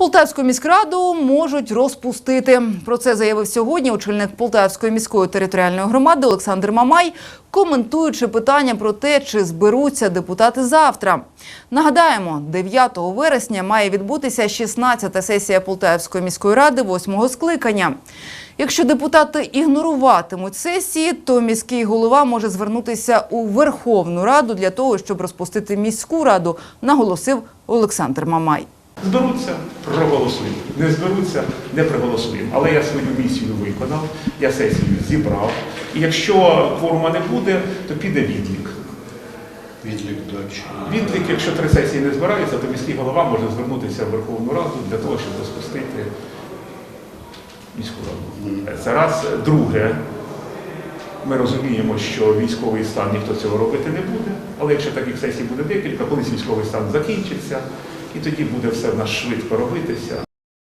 Полтавську міськраду можуть розпустити. Про це заявив сьогодні очільник Полтавської міської територіальної громади Олександр Мамай, коментуючи питання про те, чи зберуться депутати завтра. Нагадаємо, 9 вересня має відбутися 16-та сесія Полтавської міської ради 8-го скликання. Якщо депутати ігноруватимуть сесії, то міський голова може звернутися у Верховну Раду для того, щоб розпустити міську раду, наголосив Олександр Мамай. Зберуться, проголосуємо. Не зберуться, не проголосуємо. Але я свою місію виконав, я сесію зібрав. І якщо кворума не буде, то піде відлік. Відлік дачі. Відлік, якщо три сесії не збираються, то міський голова може звернутися в Верховну Раду для того, щоб розпустити міську раду. Це раз. Друге, ми розуміємо, що військовий стан ніхто цього робити не буде, але якщо таких сесій буде декілька, колись військовий стан закінчиться, і тоді буде все в нас швидко робитися.